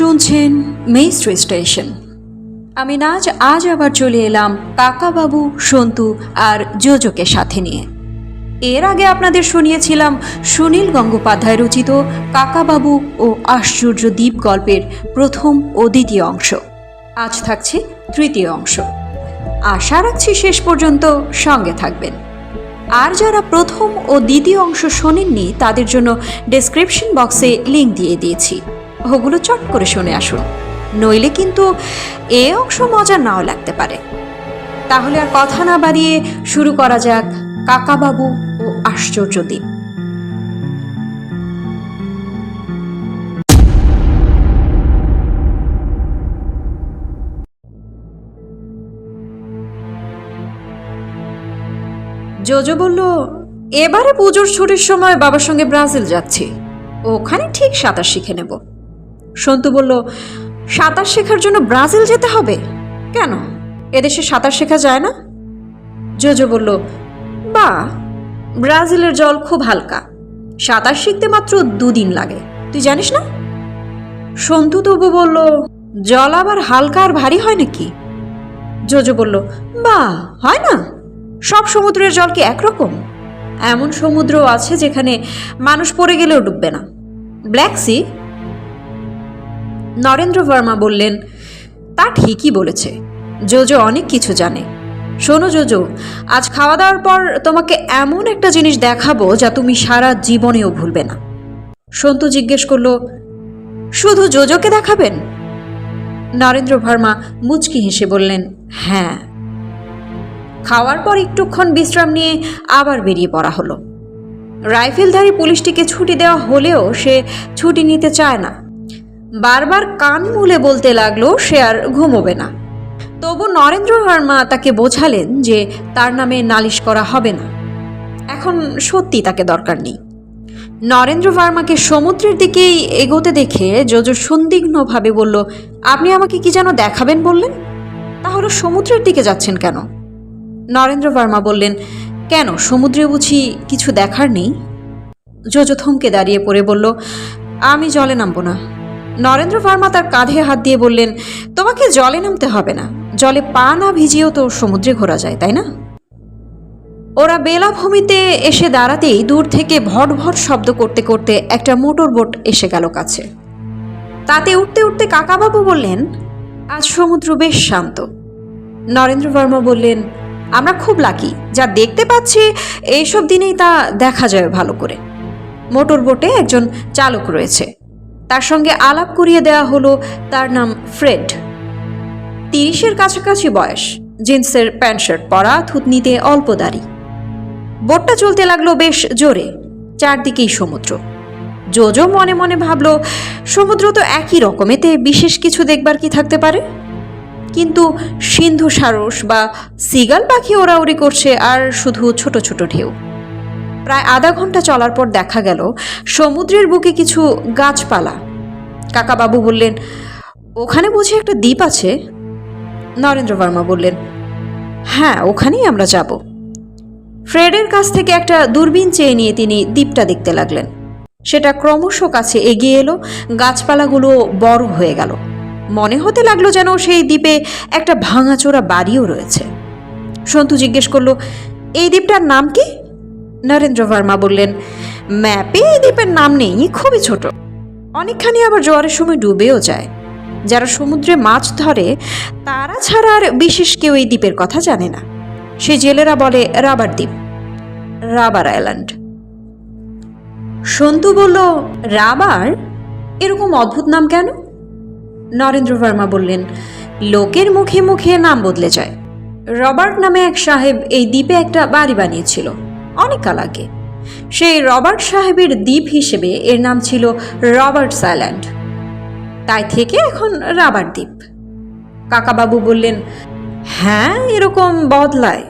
শুনছেন মেইস্ট্রি স্টেশন আমি নাজ আজ আবার চলে এলাম কাকাবাবু, সন্তু আর যোজকে সাথে নিয়ে। এর আগে আপনাদের শুনিয়েছিলাম সুনীল গঙ্গোপাধ্যায় রচিত কাকাবাবু ও আশ্চর্য দ্বীপ গল্পের প্রথম ও দ্বিতীয় অংশ। আজ থাকছে তৃতীয় অংশ। আশা রাখছি শেষ পর্যন্ত সঙ্গে থাকবেন। আর যারা প্রথম ও দ্বিতীয় অংশ শোনেননি, তাদের জন্য ডেসক্রিপশন বক্সে লিংক দিয়ে দিয়েছি। ওগুলো চট করে শুনে আসুন। নইলে কিন্তু এ অংশ মজা নাও লাগতে পারে। তাহলে আর কথা না বাড়িয়ে শুরু করা যাক কাকাবাবু ও আশ্চর্য দ্বীপ জোজো বলল, এবারে পুজোর ছুটির সময় বাবার সঙ্গে ব্রাজিল যাচ্ছি। ওখানে ঠিক সাঁতার শিখে নেব। সন্তু বলল, সাঁতার শেখার জন্য ব্রাজিল যেতে হবে? কেন? এদেশে সাঁতার শেখা যায় না? জোজো বলল, বা, ব্রাজিলের জল খুব হালকা। সাঁতার শিখতে মাত্র দুদিন লাগে। তুই জানিস না? সন্তু তবু বলল, জল আবার হালকা আর ভারী হয় নাকি? জোজো বলল, বা, হয় না। সব সমুদ্রের জল কি একরকম? এমন সমুদ্র আছে যেখানে মানুষ পড়ে গেলেও ডুববে না। ব্ল্যাক সি নরেন্দ্র বর্মা বললেন, তা ঠিকই বলেছে। জোজো অনেক কিছু জানে। শোনো জোজো, আজ খাওয়া দাওয়ার পর তোমাকে এমন একটা জিনিস দেখাবো যা তুমি সারা জীবনেও ভুলবে না। সন্তু জিজ্ঞেস করল, শুধু জোজোকে দেখাবেন? নরেন্দ্র ভার্মা মুচকি হেসে বললেন হ্যাঁ। খাওয়ার পর একটুক্ষণ বিশ্রাম নিয়ে আবার বেরিয়ে পড়া হলো। রাইফেলধারী পুলিশটিকে ছুটি দেওয়া হলেও সে ছুটি নিতে চায় না। বারবার কান মুলে বলতে লাগল সে আর ঘুমোবে না। তবু নরেন্দ্র ভার্মা তাকে বোঝালেন যে তার নামে নালিশ করা হবে না। এখন সত্যি তাকে দরকার নেই। নরেন্দ্র ভার্মাকে সমুদ্রের দিকেই এগোতে দেখে যোজো সন্দিগ্ধভাবে বলল, আপনি আমাকে কি যেন দেখাবেন বললেন? তাহলে সমুদ্রের দিকে যাচ্ছেন কেন? নরেন্দ্র ভার্মা বললেন, কেন? সমুদ্রে বুঝি কিছু দেখার নেই? যোজো থমকে দাঁড়িয়ে পড়ে বলল, আমি জলে নামবো না। নরেন্দ্র ভার্মা তার কাঁধে হাত দিয়ে বললেন, তোমাকে জলে নামতে হবে না। জলে পা না ভিজিয়েও তো সমুদ্রে ঘোরা যায়, তাই না? ওরা বেলাভূমিতে এসে দাঁড়াতেই দূর থেকে ভট ভট শব্দ করতে করতে একটা মোটর বোট এসে গেল কাছে। তাতে উঠতে উঠতে কাকাবাবু বললেন, আজ সমুদ্র বেশ শান্ত। নরেন্দ্র বর্মা বললেন, আমরা খুব লাকি। যা দেখতে পাচ্ছি, এইসব দিনেই তা দেখা যায় ভালো করে। মোটর বোটে একজন চালক রয়েছে। তার সঙ্গে আলাপ করিয়ে দেওয়া হলো তার নাম ফ্রেড। তিরিশের কাছাকাছি বয়স, জিন্সের প্যান্ট শার্ট পরা, থুতনিতে অল্প দাড়ি। বোটটা চলতে লাগল বেশ জোরে, চারদিকেই সমুদ্র। জোজো মনে মনে ভাবল, সমুদ্র তো একই রকম এতে বিশেষ কিছু দেখবার কি থাকতে পারে? কিন্তু সিন্ধু সারস বা সিগাল পাখি ওড়াউড়ি করছে আর শুধু ছোট ছোট ঢেউ। প্রায় আধা ঘণ্টা চলার পর দেখা গেল সমুদ্রের বুকে কিছু গাছপালা। কাকাবাবু বললেন, ওখানে বুঝি একটা দ্বীপ আছে? নরেন্দ্র বর্মা বললেন হ্যাঁ ওখানেই আমরা যাব। ফ্রেডের কাছ থেকে একটা দূরবীন চেয়ে নিয়ে তিনি দ্বীপটা দেখতে লাগলেন। সেটা ক্রমশ কাছে এগিয়ে এলো, গাছপালাগুলো বড় হয়ে গেল। মনে হতে লাগল যেন সেই দ্বীপে একটা ভাঙাচোরা বাড়িও রয়েছে। সন্তু জিজ্ঞেস করল, এই দ্বীপটার নাম কি? নরেন্দ্র ভার্মা বললেন, ম্যাপে এই দ্বীপের নাম নেই, খুবই ছোট। অনেকখানি আবার জোয়ারের সময় ডুবেও যায়। যারা সমুদ্রে মাছ ধরে, তারা ছাড়া আর বিশেষ কেউ এই দ্বীপের কথা জানে না। সে জেলেরা বলে, রাবার দ্বীপ, রাবার আইল্যান্ড। সন্তু বলল, রাবার? এরকম অদ্ভুত নাম কেন? নরেন্দ্র ভার্মা বললেন, লোকের মুখে মুখে নাম বদলে যায়। রবার্ট নামে এক সাহেব এই দ্বীপে একটা বাড়ি বানিয়েছিল। অনেক কাল আগে। সেই রবার্ট সাহেবের দ্বীপ হিসেবে এর নাম ছিল রবার্টস আইল্যান্ড। তাই থেকে এখন রাবার দ্বীপ। কাকাবাবু বললেন হ্যাঁ এরকম বদলায়।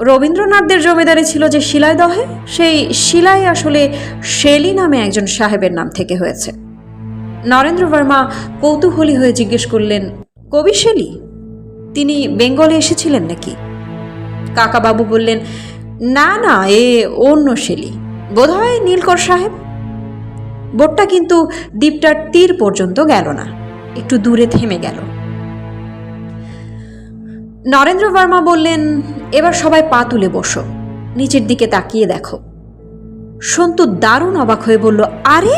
রবীন্দ্রনাথদের জমিদারি ছিল যে শিলাইদহে, সেই শিলাই আসলে শেলি নামে একজন সাহেবের নাম থেকে হয়েছে। নরেন্দ্র বর্মা কৌতূহলী হয়ে জিজ্ঞেস করলেন, কবি শেলি? তিনি বেঙ্গলে এসেছিলেন নাকি? কাকাবাবু বললেন না না, এ অন্য শেলি। বোধহয় নীলকর সাহেব? বোটটা কিন্তু দ্বীপটার তীর পর্যন্ত গেল না, একটু দূরে থেমে গেল। নরেন্দ্র বর্মা বললেন, এবার সবাই পা তুলে বসো, নিচের দিকে তাকিয়ে দেখো। সন্তু দারুণ অবাক হয়ে বলল, আরে,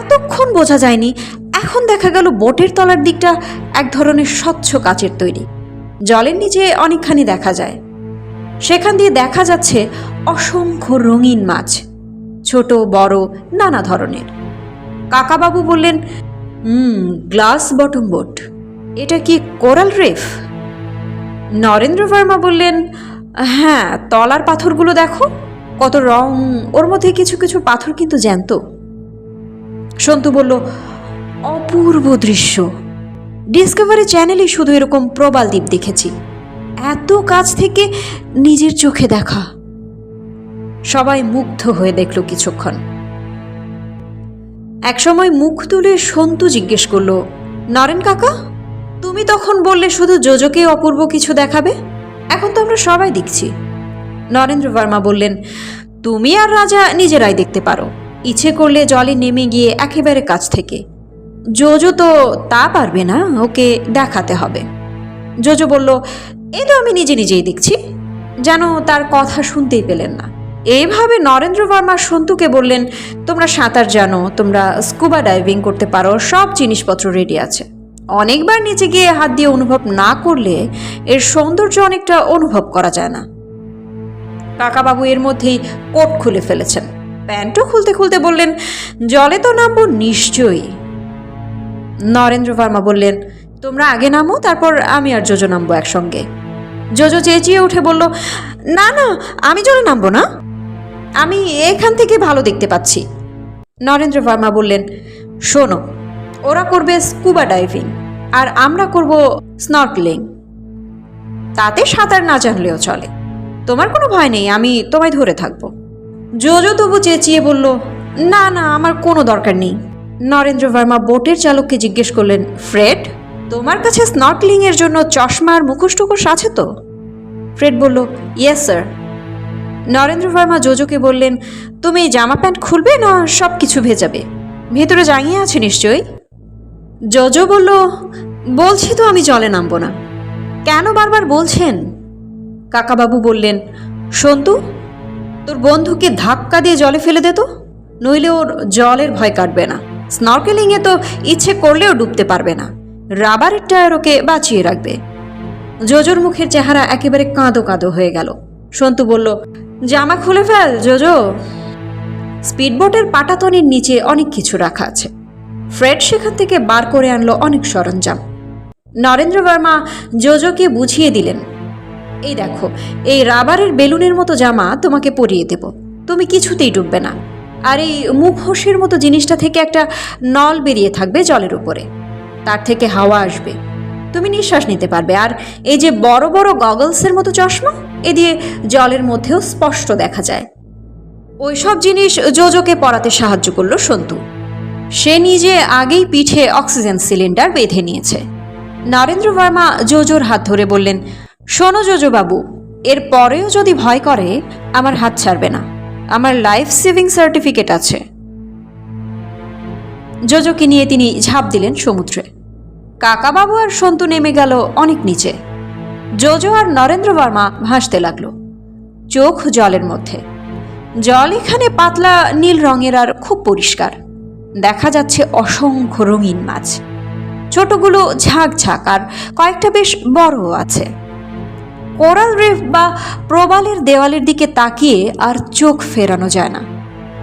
এতক্ষণ বোঝা যায়নি, এখন দেখা গেল বোটের তলার দিকটা এক ধরনের স্বচ্ছ কাচের তৈরি। জলের নিচে অনেকখানি দেখা যায়। সেখান দিয়ে দেখা যাচ্ছে অসংখ্য রঙিন মাছ, ছোট, বড়, নানা ধরনের। কাকাবাবু বললেন, হুম, গ্লাস বটম বোট। এটা কি কোরাল রিফ? নরেন্দ্র বর্মা বললেন হ্যাঁ তলার পাথরগুলো দেখো। কত রং, ওর মধ্যে কিছু কিছু পাথর কিন্তু জ্যান্ত। সন্তু বলল, অপূর্ব দৃশ্য। ডিসকভারি চ্যানেলে শুধু এরকম প্রবাল দ্বীপ দেখেছি। এত কাছ থেকে নিজের চোখে দেখা। সবাই মুগ্ধ হয়ে দেখল কিছুক্ষণ। একসময় মুখ তুলে সন্তু জিজ্ঞেস করল নরেন কাকা, তুমি তখন বললে শুধু যোজকে অপূর্ব কিছু দেখাবে? এখন তো আমরা সবাই দেখছি। নরেন্দ্র বর্মা বললেন, তুমি আর রাজা নিজেরাই দেখতে পারো। ইচ্ছে করলে জলে নেমে গিয়ে একেবারে কাছ থেকে। জোজো তো তা পারবে না, ওকে দেখাতে হবে। জোজো বলল এই তো আমি নিজে নিজেই দেখছি। যেন তার কথা শুনতেই পেলেন না। এইভাবে নরেন্দ্র বর্মা সন্তুকে বললেন, তোমরা সাঁতার জানো, তোমরা স্কুবা ডাইভিং করতে পারো, সব জিনিসপত্র রেডি আছে। অনেকবার নিচে গিয়ে হাত দিয়ে অনুভব না করলে এর সৌন্দর্য অনেকটা অনুভব করা যায় না। কাকাবাবু এর মধ্যেই কোট খুলে ফেলেছেন। প্যান্টও খুলতে খুলতে বললেন, জলে তো নামবো নিশ্চয়ই। নরেন্দ্র বর্মা বললেন, তোমরা আগে নামো, তারপর আমি আর জোজো নামবো একসঙ্গে। জোজো চেঁচিয়ে উঠে বলল, না না, আমি জলে নামবো না। আমি এখান থেকে ভালো দেখতে পাচ্ছি। নরেন্দ্র ভার্মা বললেন, শোনো, ওরা করবে স্কুবা ডাইভিং আর আমরা করব স্নর্কলিং। তাতে সাঁতার না জানলেও চলে। তোমার কোনো ভয় নেই, আমি তোমায় ধরে থাকব। জোজো তবু চেঁচিয়ে বলল, না না, আমার কোনো দরকার নেই। নরেন্দ্র ভার্মা বোটের চালককে জিজ্ঞেস করলেন, ফ্রেড তোমার কাছে স্নর্কলিং এর জন্য চশমা আর মুখোশ টুকোশ আছে তো? ফ্রেড বলল ইয়েস স্যার নরেন্দ্র বর্মা জোজোকে বললেন, তুমি জামা প্যান্ট খুলবে না সব কিছু ভেজাবে? ভেতরে জাঙিয়ে আছে নিশ্চয়ই? জোজো বলল, বলছি তো আমি জলে নামবো না। কেন বারবার বলছেন? কাকাবাবু বললেন, সন্তু, তোর বন্ধুকে ধাক্কা দিয়ে জলে ফেলে দে তো, নইলে ওর জলের ভয় কাটবে না। স্নর্কেলিংয়ে তো ইচ্ছে করলেও ডুবতে পারবে না। রাবারের টায়ার ওকে বাঁচিয়ে রাখবে। জোজোর মুখের চেহারা একেবারে কাঁদো কাঁদো হয়ে গেল। সন্তু বলল, জামা খুলে ফেল, জোজো। স্পিডবোটের পাটাতনের নিচে অনেক কিছু রাখা আছে। ফ্রেড সেখান থেকে বার করে আনলো অনেক সরঞ্জাম। নরেন্দ্র বর্মা জোজোকে বুঝিয়ে দিলেন, এই দেখো, এই রাবারের বেলুনের মতো জামা তোমাকে পরিয়ে দেব। তুমি কিছুতেই ডুববে না। আর এই মুখোশের মতো জিনিসটা থেকে একটা নল বেরিয়ে থাকবে জলের উপরে। তার থেকে হাওয়া আসবে। তুমি নিঃশ্বাস নিতে পারবে। আর এই যে বড় বড় গগলসের মতো চশমা, এ দিয়ে জলের মধ্যেও স্পষ্ট দেখা যায়। ওইসব জিনিস জোজোকে পরাতে সাহায্য করল সন্তু। সে নিজে আগেই পিঠে অক্সিজেন সিলিন্ডার বেঁধে নিয়েছে। নরেন্দ্র বর্মা জোজোর হাত ধরে বললেন, শোনো জোজো বাবু এর পরেও যদি ভয় করে, আমার হাত ছাড়বে না। আমার লাইফ সেভিং সার্টিফিকেট আছে। জোজোকে নিয়ে তিনি ঝাঁপ দিলেন সমুদ্রে। কাকাবাবু আর সন্তু নেমে গেল অনেক নিচে। জোজো আর নরেন্দ্র বর্মা ভাসতে লাগল, চোখ জলের মধ্যে। জল এখানে পাতলা নীল রঙের আর খুব পরিষ্কার। দেখা যাচ্ছে অসংখ্য রঙিন মাছ। ছোটগুলো ঝাঁক ঝাঁক আর কয়েকটা বেশ বড়ও আছে। কোরাল রিফ বা প্রবালের দেওয়ালের দিকে তাকিয়ে আর চোখ ফেরানো যায় না।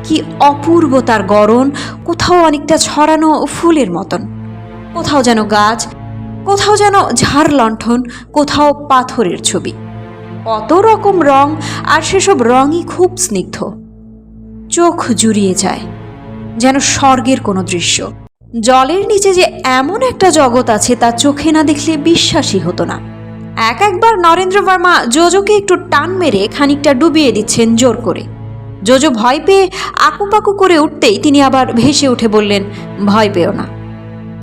কি অপূর্ব তার গড়ন, কোথাও অনেকটা ছড়ানো ফুলের মতন। কোথাও যেন গাছ, কোথাও যেন ঝাড় লণ্ঠন, কোথাও পাথরের ছবি। কত রকম রং, আর সেসব রঙই খুব স্নিগ্ধ। চোখ জুড়িয়ে যায়, যেন স্বর্গের কোনো দৃশ্য। জলের নিচে যে এমন একটা জগৎ আছে, তা চোখে না দেখলে বিশ্বাসই হতো না। এক একবার নরেন্দ্র বর্মা জোজোকে একটু টান মেরে খানিকটা ডুবিয়ে দিচ্ছেন জোর করে। জোজো ভয় পেয়ে আকুপাকু করে উঠতেই তিনি আবার ভেসে উঠে বললেন, ভয় পেও না।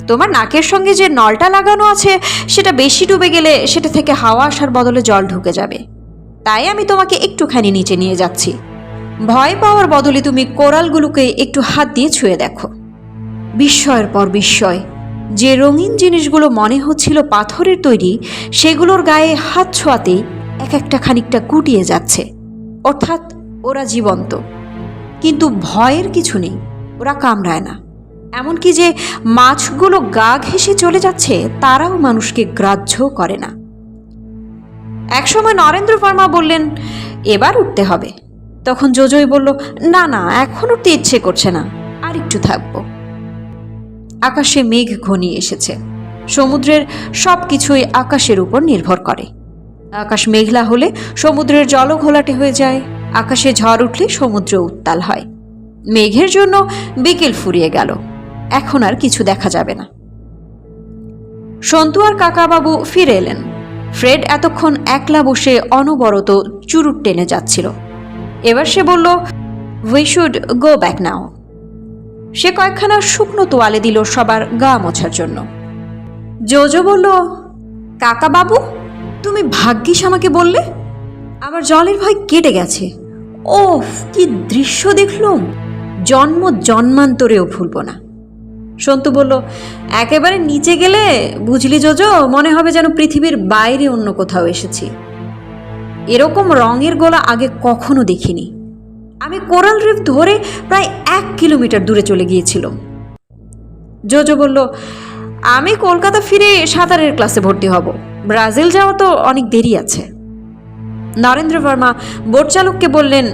তোমার নাকের সঙ্গে যে নলটা লাগানো আছে, সেটা বেশি ডুবে গেলে সেটা থেকে হাওয়া আসার বদলে জল ঢুকে যাবে। তাই আমি তোমাকে একটুখানি নিচে নিয়ে যাচ্ছি। ভয় পাওয়ার বদলে তুমি কোরালগুলোকে একটু হাত দিয়ে ছুঁয়ে দেখো। বিস্ময়ের পর বিস্ময়। যে রঙিন জিনিসগুলো মনে হচ্ছিল পাথরের তৈরি, সেগুলোর গায়ে হাত ছোঁয়াতেই এক একটা খানিকটা কুটিয়ে যাচ্ছে। অর্থাৎ ওরা জীবন্ত। কিন্তু ভয়ের কিছু নেই, ওরা কামড়ায় না। এমনকি যে মাছগুলো গা ঘেঁষে চলে যাচ্ছে, তারাও মানুষকে গ্রাহ্য করে না। একসময় নরেন্দ্র বর্মা বললেন, এবার উঠতে হবে। তখন জোজই বলল, না না, এখন উঠতে ইচ্ছে করছে না আর একটু থাকব। আকাশে মেঘ ঘনিয়ে এসেছে। সমুদ্রের সব কিছুই আকাশের উপর নির্ভর করে। আকাশ মেঘলা হলে সমুদ্রের জল ঘোলাটে হয়ে যায়। আকাশে ঝড় উঠলে সমুদ্র উত্তাল হয়। মেঘের জন্য বিকেল ফুরিয়ে গেল। এখন আর কিছু দেখা যাবে না। সন্তু আর কাকাবাবু ফিরে এলেন। ফ্রেড এতক্ষণ একলা বসে অনবরত চুরুট টেনে যাচ্ছিল। এবার সে বলল we should go back now সে কয়েকখানা শুকনো তোয়ালে দিল সবার গা মোছার জন্য। জোজো বলল, কাকাবাবু, তুমি ভাগ্যিস আমাকে বললে? আমার জলের ভয় কেটে গেছে। ও কি দৃশ্য দেখলুম। জন্ম জন্মান্তরেও ভুলব না। সন্তু বলল, একেবারে নিচে গেলে, বুঝলি জোজো, মনে হবে যেন পৃথিবীর বাইরে অন্য কোথাও এসেছি। এরকম রঙের গোলা আগে কখনো দেখিনি। আমি কোরাল রিফ ধরে প্রায় এক কিলোমিটার দূরে চলে গিয়েছিলাম। জোজো বলল, আমি কলকাতা ফিরে সাঁতারের ক্লাসে ভর্তি হব। ব্রাজিল যাওয়া তো অনেক দেরি আছে। নরেন্দ্র বর্মা বোট চালককে বললেন,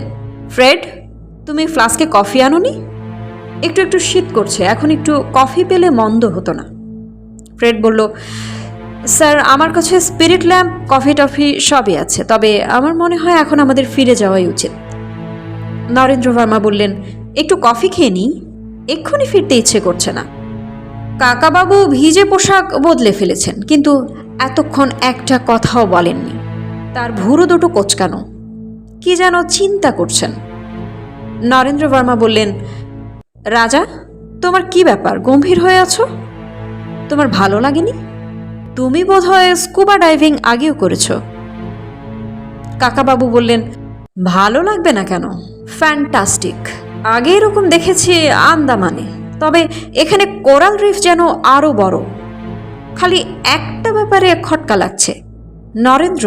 ফ্রেড, তুমি ফ্লাস্কে কফি আনোনি? একটু একটু শীত করছে, এখন একটু কফি পেলে মন্দ হতো না। ফ্রেড বলল, স্যার, আমার কাছে স্পিরিট ল্যাম্প, কফি টফি সবই আছে, তবে আমার মনে হয় এখন আমাদের ফিরে যাওয়াই উচিত। নরেন্দ্র বর্মা বললেন, একটু কফি খেয়ে নিই, এক্ষুনি ফিরতে ইচ্ছে করছে না। কাকাবাবু ভিজে পোশাক বদলে ফেলেছেন, কিন্তু এতক্ষণ একটা কথাও বলেননি। তার ভুরু দুটো কোচকানো। কি যেন চিন্তা করছেন। নরেন্দ্র বর্মা বললেন, রাজা, তোমার কি ব্যাপার? গম্ভীর হয়ে আছো? তোমার ভালো লাগেনি? তুমি বোধহয় স্কুবা ডাইভিং আগেও করেছ। কাকাবাবু বললেন, ভালো লাগবে না কেন? ফ্যান্টাস্টিক। আগে এরকম দেখেছি আন্দামানে, তবে এখানে কোরাল রিফ যেন আরও বড়। খালি একটা ব্যাপারে খটকা লাগছে। নরেন্দ্র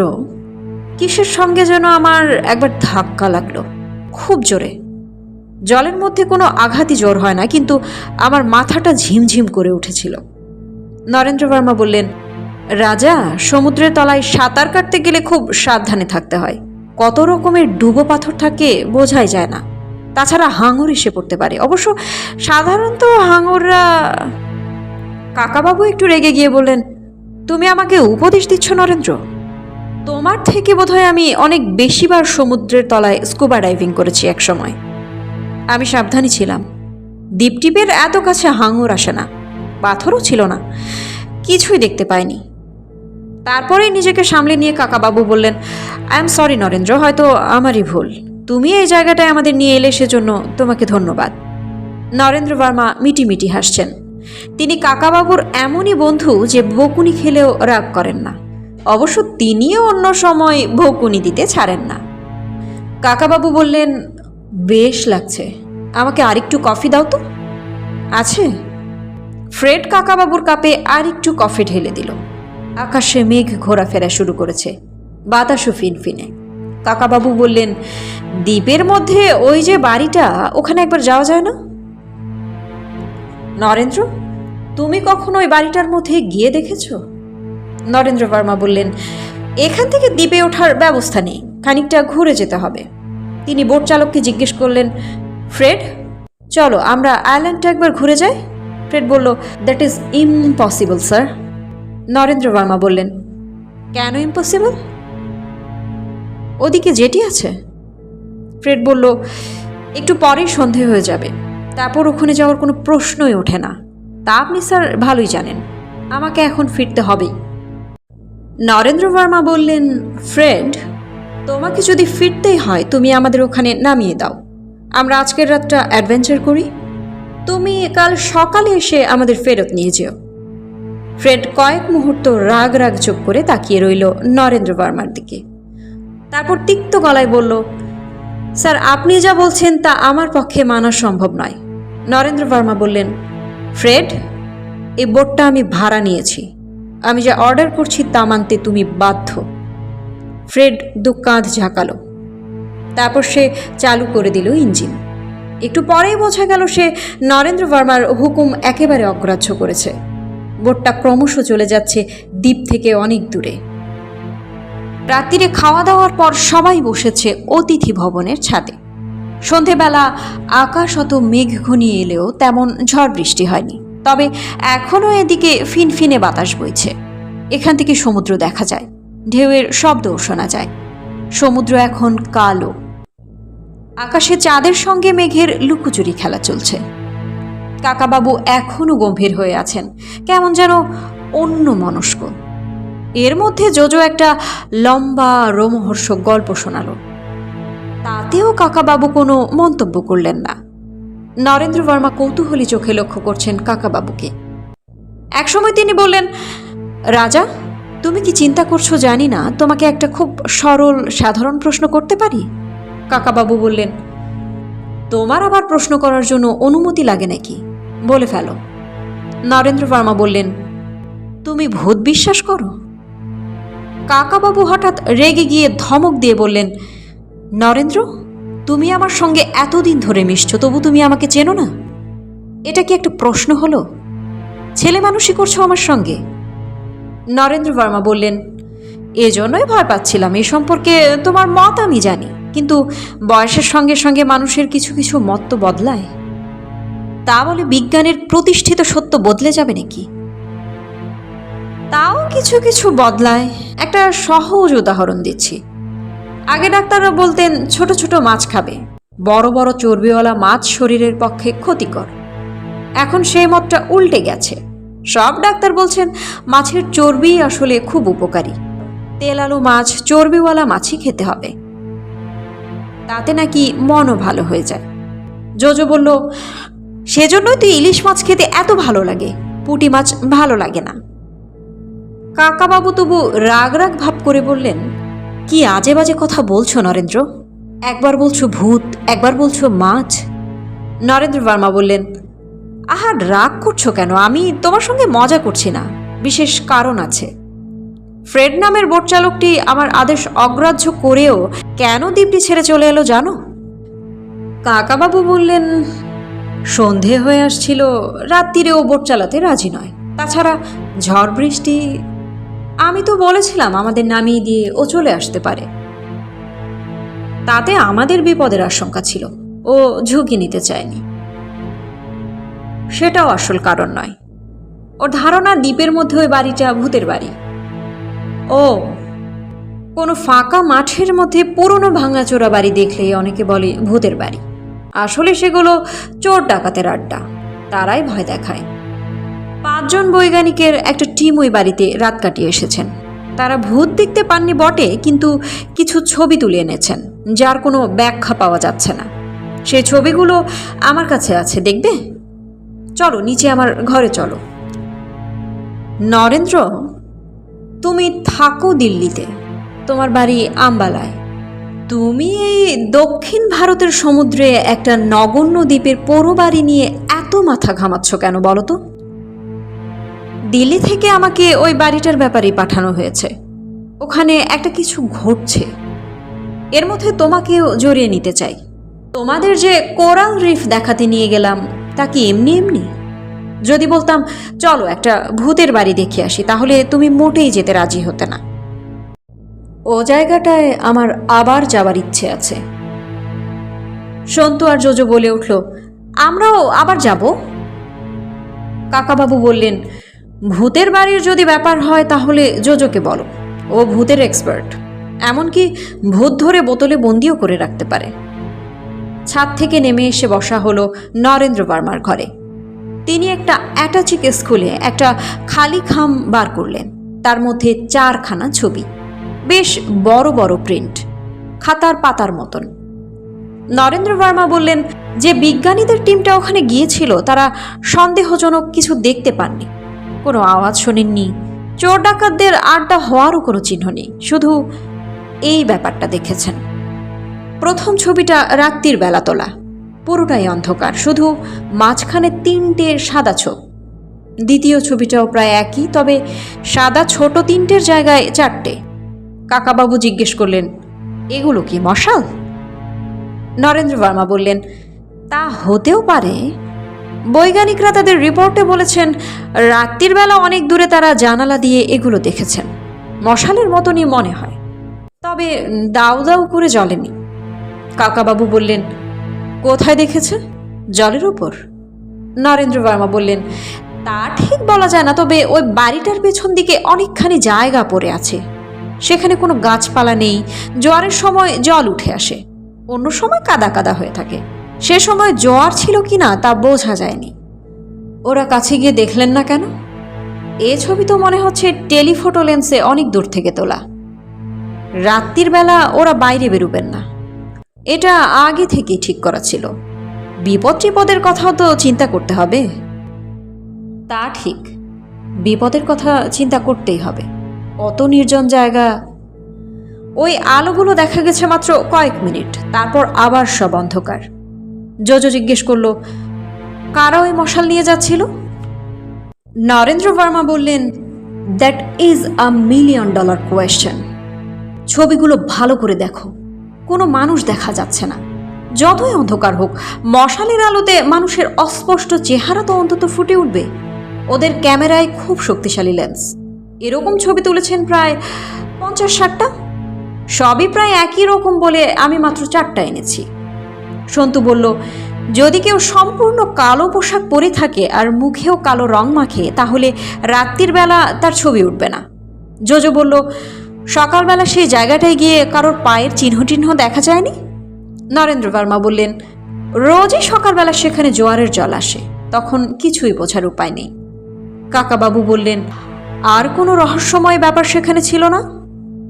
কিসের সঙ্গে যেন আমার একবার ধাক্কা লাগল? খুব জোরে। জলের মধ্যে কোনো আঘাতই জোর হয় না, কিন্তু আমার মাথাটা ঝিমঝিম করে উঠেছিল। নরেন্দ্র বর্মা বললেন, রাজা, সমুদ্রের তলায় সাঁতার কাটতে গেলে খুব সাবধানে থাকতে হয়। কত রকমের ডুবো পাথর থাকে বোঝাই যায় না। তাছাড়া হাঙর এসে পড়তে পারে। অবশ্য সাধারণত হাঙররা কাকাবাবু একটু রেগে গিয়ে বললেন, তুমি আমাকে উপদেশ দিচ্ছ নরেন্দ্র? তোমার থেকে বোধহয় আমি অনেক বেশিবার সমুদ্রের তলায় স্কুবা ডাইভিং করেছি এক সময়। আমি সাবধানী ছিলাম। দ্বীপটিপের এত কাছে হাঙর আসে না। পাথরও ছিল না। কিছুই দেখতে পাইনি। তারপরেই নিজেকে সামলে নিয়ে কাকাবাবু বললেন আই এম সরি নরেন্দ্র, হয়তো আমারই ভুল। তুমি এই জায়গাটায় আমাদের নিয়ে এলে সেজন্য তোমাকে ধন্যবাদ। নরেন্দ্র বর্মা মিটি মিটি হাসছেন। তিনি কাকাবাবুর এমনই বন্ধু যে বকুনি খেলেও রাগ করেন না। অবশ্য তিনিও অন্য সময় ভকুনি দিতে ছাড়েন না। কাকাবাবু বললেন, বেশ লাগছে। আমাকে আরেকটু কফি দাও তো। আছে? ফ্রেড কাকাবাবুর কাপে আর একটু কফি ঢেলে দিল। আকাশে মেঘ ঘোরাফেরা শুরু করেছে, বাতাসও ফিনফিনে। কাকাবাবু বললেন, দ্বীপের মধ্যে ওই যে বাড়িটা, ওখানে একবার যাওয়া যায় না? নরেন্দ্র, তুমি কখনো ওই বাড়িটার মধ্যে গিয়ে দেখেছ? নরেন্দ্র বর্মা বললেন, এখান থেকে দ্বীপে ওঠার ব্যবস্থা নেই, খানিকটা ঘুরে যেতে হবে। তিনি বোট চালককে জিজ্ঞেস করলেন, ফ্রেড, চলো, আমরা আইল্যান্ডটা একবার ঘুরে যাই? ফ্রেড বলল, that is impossible, sir. Narendra Verma বললেন, কেন ইম্পসিবল? ওদিকে যেটি আছে। ফ্রেড বলল, একটু পরেই সন্ধে হয়ে যাবে। তারপর ওখানে যাওয়ার কোনো প্রশ্নই ওঠে না। তা আপনি, স্যার, ভালোই জানেন। আমাকে এখন ফিরতে হবেই। নরেন্দ্র বর্মা বললেন, ফ্রেড, তোমাকে যদি ফিরতেই হয়, তুমি আমাদের ওখানে নামিয়ে দাও। আমরা আজকের রাতটা অ্যাডভেঞ্চার করি। তুমি কাল সকালে এসে আমাদের ফেরত নিয়ে যেও। ফ্রেড কয়েক মুহূর্ত রাগ রাগ চোখ করে তাকিয়ে রইল নরেন্দ্র বর্মার দিকে। তারপর তিক্ত গলায় বলল, স্যার, আপনি যা বলছেন তা আমার পক্ষে মানা সম্ভব নয়। নরেন্দ্র বর্মা বললেন, ফ্রেড, এই বোটটা আমি ভাড়া নিয়েছি। আমি যা অর্ডার করছি তা মানতে তুমি বাধ্য। ফ্রেড দু কাঁধ ঝাঁকালো। তারপর সে চালু করে দিল ইঞ্জিন। একটু পরেই বোঝা গেল সে নরেন্দ্র বর্মার হুকুম একেবারে অগ্রাহ্য করেছে। বোটটা ক্রমশ চলে যাচ্ছে দ্বীপ থেকে অনেক দূরে। রাত্রিরে খাওয়া দাওয়ার পর সবাই বসেছে অতিথি ভবনের ছাদে। সন্ধেবেলা আকাশ অত মেঘ ঘনিয়ে এলেও তেমন ঝড় বৃষ্টি হয়নি। তবে এখনও এদিকে ফিনফিনে বাতাস বইছে। এখান থেকে সমুদ্র দেখা যায়। ঢেউয়ের শব্দও শোনা যায়। সমুদ্র এখন কালো। আকাশে চাঁদের সঙ্গে মেঘের লুকোচুরি খেলা চলছে। কাকাবাবু এখনও গম্ভীর হয়ে আছেন। কেমন যেন অন্য মনস্ক। এর মধ্যে জোজো একটা লম্বা রোমহর্ষক গল্প শোনালো। তাতেও কাকাবাবু কোনো মন্তব্য করলেন না। নরেন্দ্র বর্মা কৌতূহলী চোখে লক্ষ্য করছেন কাকাবাবুকে। একসময় তিনি বললেন, রাজা, তুমি কি চিন্তা করছ জানি না, তোমাকে একটা খুব সরল, সাধারণ প্রশ্ন করতে পারি? কাকাবাবু বললেন, তোমার আবার প্রশ্ন করার জন্য অনুমতি লাগে নাকি? বলে ফেলো। নরেন্দ্র বর্মা বললেন, তুমি ভূত বিশ্বাস করো? কাকাবাবু হঠাৎ রেগে গিয়ে ধমক দিয়ে বললেন, নরেন্দ্র তুমি আমার সঙ্গে এতদিন ধরে মিশছো, তবু তুমি আমাকে চেনো না? এটা কি একটা প্রশ্ন হলো? ছেলে মানুষই করছ আমার সঙ্গে? নরেন্দ্র বর্মা বললেন, এজন্যই ভয় পাচ্ছিলাম, এ সম্পর্কে তোমার মত আমি জানি, কিন্তু বয়সের সঙ্গে সঙ্গে মানুষের কিছু কিছু মত তো বদলায়। তা বলে বিজ্ঞানের প্রতিষ্ঠিত সত্য বদলে যাবে নাকি? তাও কিছু কিছু বদলায়। একটা সহজ উদাহরণ দিচ্ছি। আগে ডাক্তাররা বলতেন, ছোট ছোট মাছ খাবে। বড় বড় চর্বিওয়ালা মাছ শরীরের পক্ষে ক্ষতিকর। এখন সেই মতটা উল্টে গেছে। সব ডাক্তার বলছেন, মাছের চর্বি আসলে খুব উপকারী। তেল আলু মাছ, চর্বিওয়ালা মাছই খেতে হবে। তাতে নাকি মনও ভালো হয়ে যায়। জোজো বলল, সেজন্যই তো ইলিশ মাছ খেতে এত ভালো লাগে। পুঁটি মাছ ভালো লাগে না। কাকাবাবু তবু রাগ রাগ ভাব করে বললেন কি আজে বাজে কথা বলছো, নরেন্দ্র? একবার বলছো ভূত, একবার বলছো মাছ। নরেন্দ্র বর্মা বললেন, আহা, রাগ করছ কেন? আমি তোমার সঙ্গে মজা করছি না। বিশেষ কারণ আছে। ফ্রেড নামের বোট চালকটি আমার আদেশ অগ্রাহ্য করেও কেন দ্বীপটি ছেড়ে চলে এলো জানো? কাকাবাবু বললেন, সন্ধে হয়ে আসছিল রাত্রিরে ও বোট চালাতে রাজি নয়। তাছাড়া ঝড় বৃষ্টি আমি তো বলেছিলাম আমাদের নামিয়ে দিয়ে ও চলে আসতে পারে। তাতে আমাদের বিপদের আশঙ্কা ছিল। ও ঝুঁকি নিতে চায়নি। সেটাও আসল কারণ নয়। ওর ধারণা দ্বীপের মধ্যে ওই বাড়িটা ভূতের বাড়ি। ও, কোনো ফাঁকা মাঠের মধ্যে পুরনো ভাঙাচোরা বাড়ি দেখলেই অনেকে বলে ভূতের বাড়ি। আসলে সেগুলো চোর ডাকাতের আড্ডা। তারাই ভয় দেখায়। পাঁচজন বৈজ্ঞানিকের একটা টিম ওই বাড়িতে রাত কাটিয়ে এসেছেন। তারা ভূত দেখতে পাননি বটে, কিন্তু কিছু ছবি তুলে এনেছেন, যার কোনো ব্যাখ্যা পাওয়া যাচ্ছে না। সেই ছবিগুলো আমার কাছে আছে, দেখবে? চলো, নিচে আমার ঘরে চলো। নরেন্দ্র, তুমি থাকো দিল্লিতে, তোমার বাড়ি আম্বালায়। তুমি এই দক্ষিণ ভারতের সমুদ্রে একটা নগণ্য দ্বীপের পোড়ো বাড়ি নিয়ে এত মাথা ঘামাচ্ছ কেন বলো তো? দিল্লি থেকে আমাকে ওই বাড়িটার ব্যাপারে পাঠানো হয়েছে। ওখানে একটা কিছু ঘটছে। এর মধ্যে তোমাকেও জড়িয়ে নিতে চাই। তোমাদের যে কোরাল রিফ দেখাতে নিয়ে গেলাম, তা কি এমনি এমনি? যদি বলতাম, চলো একটা ভূতের বাড়ি দেখে আসি, তাহলে তুমি মোটেই যেতে রাজি হতে না। ও জায়গাটায় আমার আবার যাবার ইচ্ছে আছে। সন্তু আর জোজো বলে উঠল, আমরাও আবার যাব? কাকাবাবু বললেন ভূতের বাড়ির যদি ব্যাপার হয়, তাহলে জোজোকে বলো। ও ভূতের এক্সপার্ট এমনকি ভূত ধরে বোতলে বন্দিও করে রাখতে পারে। ছাদ থেকে নেমে এসে বসা হলো নরেন্দ্র বর্মার ঘরে। তিনি একটা অ্যাটাচি কেস খুলে একটা খালি খাম বার করলেন। তার মধ্যে চারখানা ছবি। বেশ বড় বড় প্রিন্ট খাতার পাতার মতন। নরেন্দ্র বর্মা বললেন, যে বিজ্ঞানীদের টিমটা ওখানে গিয়েছিল, তারা সন্দেহজনক কিছু দেখতে পাননি। কোনো আওয়াজ শোনেননি। চোর ডাকাতদের আড্ডা হওয়ারও কোনো চিহ্ন নেই। শুধু এই ব্যাপারটা দেখেছেন। প্রথম ছবিটা রাত্রির বেলা তোলা। পুরোটাই অন্ধকার। শুধু মাঝখানে তিনটে সাদা ছোপ। দ্বিতীয় ছবিটাও প্রায় একই, তবে সাদা ছোট তিনটের জায়গায় চারটে। কাকাবাবু জিজ্ঞেস করলেন, এগুলো কি মশাল? নরেন্দ্র বর্মা বললেন, তা হতেও পারে। বৈজ্ঞানিকরা তাদের রিপোর্টে বলেছেন, রাত্রির বেলা অনেক দূরে তারা জানালা দিয়ে এগুলো দেখেছেন। মশালের মতনই মনে হয়। তবে দাউ দাউ করে জ্বলেনি। কাকাবাবু বললেন, কোথায় দেখেছে জলের উপর? নরেন্দ্র বর্মা বললেন, তা ঠিক বলা যায় না, তবে ওই বাড়িটার পেছন দিকে অনেকখানি জায়গা পড়ে আছে। সেখানে কোনো গাছপালা নেই, জোয়ারের সময় জল উঠে আসে। অন্য সময় কাদা কাদা হয়ে থাকে। সে সময় জোয়ার ছিল কি না তা বোঝা যায়নি। ওরা কাছে গিয়ে দেখলেন না কেন? এ ছবি তো মনে হচ্ছে টেলিফোটো লেন্সে অনেক দূর থেকে তোলা। রাত্রির বেলা ওরা বাইরে বেরোবেন না। এটা আগে থেকেই ঠিক করা ছিল। বিপদ টিপদের কথাও তো চিন্তা করতে হবে। তা ঠিক। বিপদের কথা চিন্তা করতেই হবে। অত নির্জন জায়গা। ওই আলোগুলো দেখা গেছে মাত্র কয়েক মিনিট, তারপর আবার সব অন্ধকার। জোজো জিজ্ঞেস করল, কারা ওই মশাল নিয়ে যাচ্ছিল? নরেন্দ্র বর্মা বললেন that is a million dollar question ছবিগুলো ভালো করে দেখো। কোনো মানুষ দেখা যাচ্ছে না। যতই অন্ধকার হোক, মশালের আলোতে মানুষের অস্পষ্ট চেহারা তো অন্তত ফুটে উঠবে। ওদের ক্যামেরায় খুব শক্তিশালী লেন্স। এরকম ছবি তুলেছেন প্রায় পঞ্চাশ ষাটটা। সবই প্রায় একই রকম বলে আমি মাত্র চারটা এনেছি। সন্তু বলল, যদি কেউ সম্পূর্ণ কালো পোশাক পরে থাকে আর মুখেও কালো রং মাখে, তাহলে রাত্রির বেলা তার ছবি উঠবে না। জোজো বলল, সকালবেলা সেই জায়গাটায় গিয়ে কারোর পায়ের চিহ্ন টিহ্ন দেখা যায়নি? নরেন্দ্র বর্মা বললেন, রোজই সকালবেলা সেখানে জোয়ারের জল আসে, তখন কিছুই বোঝার উপায় নেই। কাকাবাবু বললেন, আর কোনো রহস্যময় ব্যাপার সেখানে ছিল না?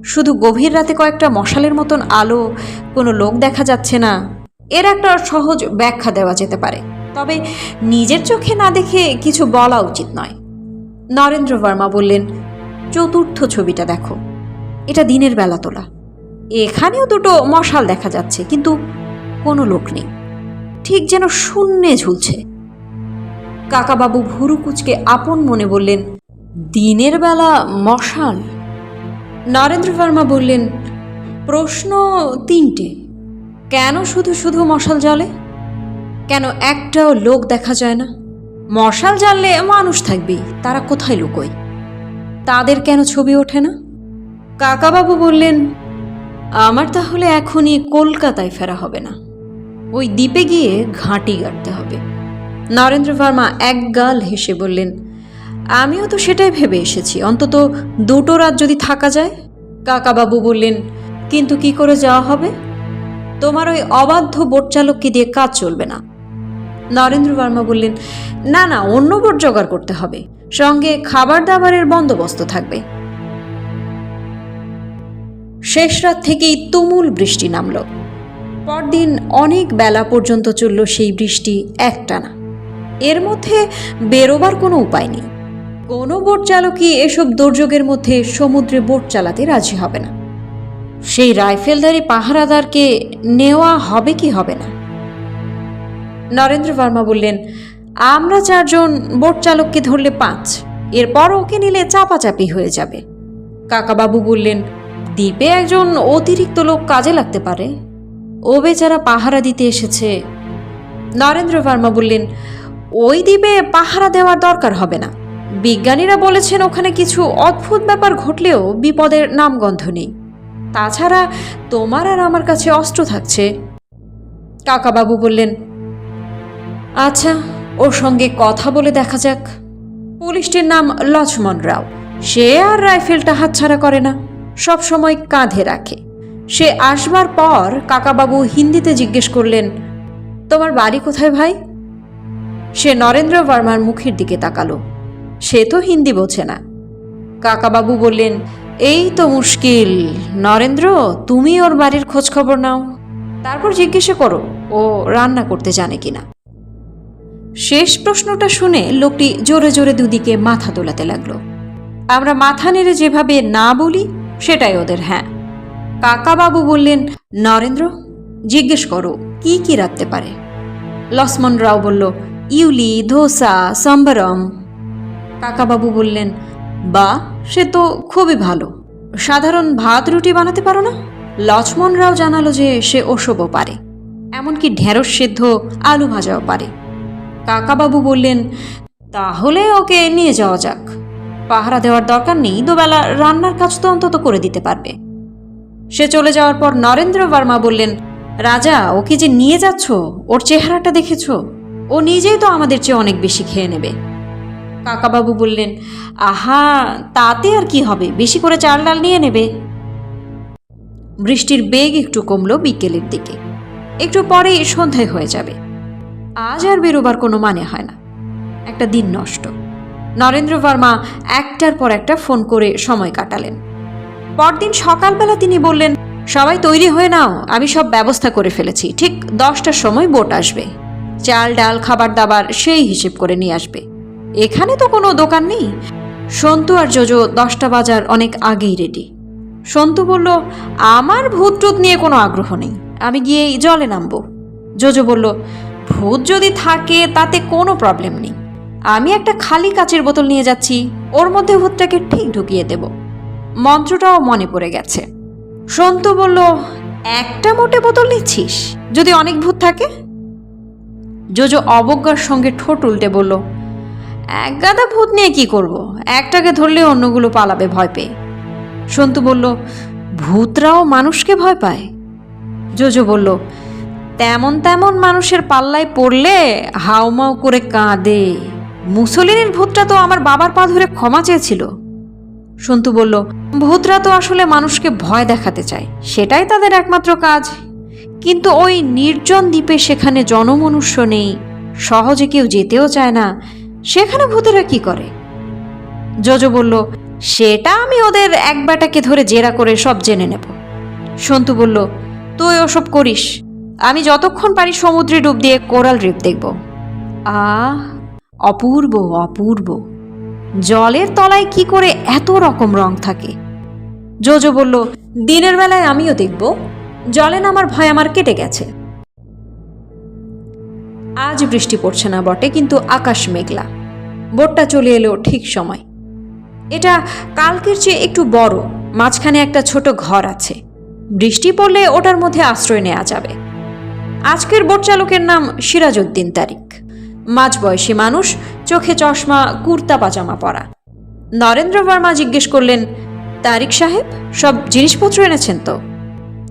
শুধু গভীর রাতে কয়েকটা মশালের মতন আলো, কোনো লোক দেখা যাচ্ছে না। এর একটা সহজ ব্যাখ্যা দেওয়া যেতে পারে। তবে নিজের চোখে না দেখে কিছু বলা উচিত নয়। নরেন্দ্র বর্মা বললেন, চতুর্থ ছবিটা দেখো। এটা দিনের বেলা তোলা। এখানেও দুটো মশাল দেখা যাচ্ছে, কিন্তু কোনো লোক নেই। ঠিক যেন শূন্যে ঝুলছে। কাকাবাবু ভুরু কুচকে আপন মনে বললেন, দিনের বেলা মশাল? নরেন্দ্র বর্মা বললেন, প্রশ্ন তিনটে। কেন শুধু শুধু মশাল জ্বলে? কেন একটাও লোক দেখা যায় না? মশাল জ্বাললে মানুষ থাকবেই, তারা কোথায় লুকোয়? তাদের কেন ছবি ওঠে না? কাকাবাবু বললেন, আমার তাহলে এখনই কলকাতায় ফেরা হবে না। ওই দ্বীপে গিয়ে ঘাঁটি গাড়তে হবে। নরেন্দ্র ভার্মা এক গাল হেসে বললেন, আমিও তো সেটাই ভেবে এসেছি। অন্তত দুটো রাত যদি থাকা যায়? কাকাবাবু বললেন, কিন্তু কি করে যাওয়া হবে? তোমার ওই অবাধ্য বোট চালককে দিয়ে কাজ চলবে না। নরেন্দ্র বর্মা বললেন, না না, অন্য বোট জোগাড় করতে হবে। সঙ্গে খাবার দাবারের বন্দোবস্ত থাকবে। শেষ রাত থেকেই তুমুল বৃষ্টি নামল। পরদিন অনেক বেলা পর্যন্ত চলল সেই বৃষ্টি একটানা। এর মধ্যে বেরোবার কোনো উপায় নেই। কোনো বোট চালকই এসব দুর্যোগের মধ্যে সমুদ্রে বোট চালাতে রাজি হবে না। সেই রাইফেলধারী পাহারাদারকে নেওয়া হবে কি হবে না? নরেন্দ্র বর্মা বললেন, আমরা চারজন বোট চালককে ধরলে পাঁচ, এরপর ওকে নিলে চাপাচাপি হয়ে যাবে। কাকাবাবু বললেন, দ্বীপে একজন অতিরিক্ত লোক কাজে লাগতে পারে। ও বেচারা পাহারা দিতে এসেছে। নরেন্দ্র বর্মা বললেন, ওই দ্বীপে পাহারা দেওয়ার দরকার হবে না। বিজ্ঞানীরা বলেছেন, ওখানে কিছু অদ্ভুত ব্যাপার ঘটলেও বিপদের নামগন্ধ নেই। তাছাড়া তোমার আর আমার কাছে অস্ত্র থাকছে। কাকাবাবু বললেন আচ্ছা ওর সঙ্গে কথা বলে দেখা যাক। পুলিশটির নাম লক্ষ্মণ রাও। সে আর রাইফেলটা হাতছাড়া করে না, সব সময় কাঁধে রাখে। সে আসবার পর কাকাবাবু হিন্দিতে জিজ্ঞেস করলেন, তোমার বাড়ি কোথায় ভাই? সে নরেন্দ্র বর্মার মুখের দিকে তাকালো। সে তো হিন্দি বোঝে না। কাকাবাবু বললেন এই তো মুশকিল। নরেন্দ্র, তুমি ওর বাড়ির খোঁজ খবর নাও। তারপর জিজ্ঞেস করো, ও রান্না করতে জানে কিনা। শেষ প্রশ্নটা শুনে লোকটি জোরে জোরে দুদিকে মাথা দোলাতে লাগল। আমরা মাথা নেড়ে যেভাবে না বলি, সেটাই ওদের হ্যাঁ। কাকাবাবু বললেন, নরেন্দ্র, জিজ্ঞেস করো, কি কি রাখতে পারে? লক্ষ্মণ রাও বলল, ইউলি, ধোসা, সম্বরম। কাকাবাবু বললেন বা সে তো খুবই ভালো। সাধারণ ভাত রুটি বানাতে পারো না? লক্ষ্মণরাও জানালো যে সে ওসবও পারে। এমনকি ঢেঁড়স সেদ্ধ, আলু ভাজাও পারে। কাকাবাবু বললেন, তাহলে ওকে নিয়ে যাওয়া যাক। পাহারা দেওয়ার দরকার নেই, দুবেলা রান্নার কাজ তো অন্তত করে দিতে পারবে। সে চলে যাওয়ার পর নরেন্দ্র বর্মা বললেন, রাজা, ওকে যে নিয়ে যাচ্ছ, ওর চেহারাটা দেখেছ? ও নিজেই তো আমাদের চেয়ে অনেক বেশি খেয়ে নেবে। কাকাবাবু বললেন, আহা, তাতে আর কি হবে? বেশি করে চাল ডাল নিয়ে নেবে? বৃষ্টির বেগ একটু কমলো বিকেলের দিকে। একটু পরেই সন্ধ্যায় হয়ে যাবে। আজ আর বেরোবার কোনো মানে হয় না। একটা দিন নষ্ট। নরেন্দ্র বর্মা একটার পর একটা ফোন করে সময় কাটালেন। পরদিন সকালবেলা তিনি বললেন, সবাই তৈরি হয়ে নাও, আমি সব ব্যবস্থা করে ফেলেছি। ঠিক দশটার সময় বোট আসবে। চাল ডাল, খাবার দাবার সেই হিসেব করে নিয়ে আসবে। এখানে তো কোনো দোকান নেই। সন্তু আর জোজো দশটা বাজার অনেক আগেই রেডি সন্তু বলল, আমার ভূত টুত নিয়ে কোনো আগ্রহ নেই। আমি গিয়ে জলে নামবো। জোজো বলল, ভূত যদি থাকে, তাতে কোনো প্রবলেম নেই। আমি একটা খালি কাচের বোতল নিয়ে যাচ্ছি। ওর মধ্যে ভূতটাকে ঠিক ঢুকিয়ে দেব। মন্ত্রটাও মনে পড়ে গেছে। সন্তু বলল, একটা মোটে বোতল নিচ্ছিস? যদি অনেক ভূত থাকে? জোজো অবজ্ঞার সঙ্গে ঠোঁট উল্টে বলল এক গাদা ভূত নিয়ে কি করব? একটাকে ধরলে অন্যগুলো পালাবে ভয় পেয়ে। সন্তু বলল, ভূতরাও মানুষকে ভয় পায়? জোজো বলল, তেমন তেমন মানুষের পাল্লায় পড়লে হাউমাউ করে কাঁদে। মুসলিনের ভূতটা তো আমার বাবার পা ধরে ক্ষমা চেয়েছিল। সন্তু বলল, ভূতরা তো আসলে মানুষকে ভয় দেখাতে চায়। সেটাই তাদের একমাত্র কাজ। কিন্তু ওই নির্জন দ্বীপে সেখানে জনমনুষ্য নেই। সহজে কেউ যেতেও চায় না। সেখানে ভূতেরা কি করে? জজো বলল, সেটা আমি ওদের এক বেটাকে ধরে জেরা করে সব জেনে নেব। সন্তু বলল, তুই ওসব করিস। আমি যতক্ষণ পারি সমুদ্রে ডুব দিয়ে কোরাল রিপ দেখব। আহ, অপূর্ব অপূর্ব। জলের তলায় কি করে এত রকম রং থাকে? জোজো বলল, দিনের বেলায় আমিও দেখব। জলে নামার ভয় আমার কেটে গেছে। আজ বৃষ্টি পড়ছে না বটে, কিন্তু আকাশ মেঘলা। বোটটা চলে এলো ঠিক সময়। এটা কালকের চেয়ে একটু বড়, মাঝখানে একটা ছোট ঘর আছে। বৃষ্টি পড়লে ওটার মধ্যে আশ্রয় নেওয়া যাবে। আজকের বোট চালকের নাম সিরাজউদ্দিন তারিক। মাঝবয়সী মানুষ, চোখে চশমা, কুর্তা, পাজামা পরা। নরেন্দ্র বর্মা জিজ্ঞেস করলেন, তারিক সাহেব, সব জিনিসপত্র এনেছেন তো?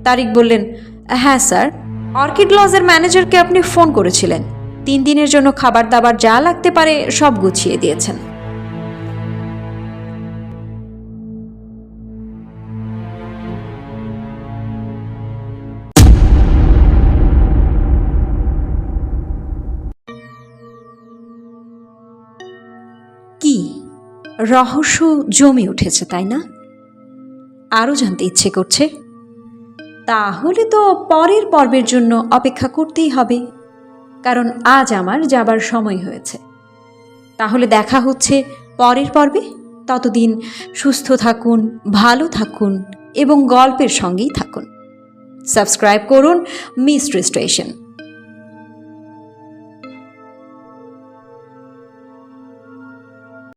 তারিক বললেন হ্যাঁ স্যার, অর্কিড লজের ম্যানেজারকে আপনি ফোন করেছিলেন। তিন দিনের জন্য খাবার দাবার যা লাগতে পারে সব গুছিয়ে দিয়েছেন। কি? রহস্য জমে উঠেছে, তাই না? আরও জানতে ইচ্ছে করছে। তাহলে তো পরের পর্বের জন্য অপেক্ষা করতেই হবে। কারণ আজ আমার যাবার সময় হয়েছে। তাহলে দেখা হচ্ছে পরের পর্বে। ততদিন সুস্থ থাকুন, ভালো থাকুন এবং গল্পের সঙ্গেই থাকুন। সাবস্ক্রাইব করুন মিস্ট্রি স্টেশন।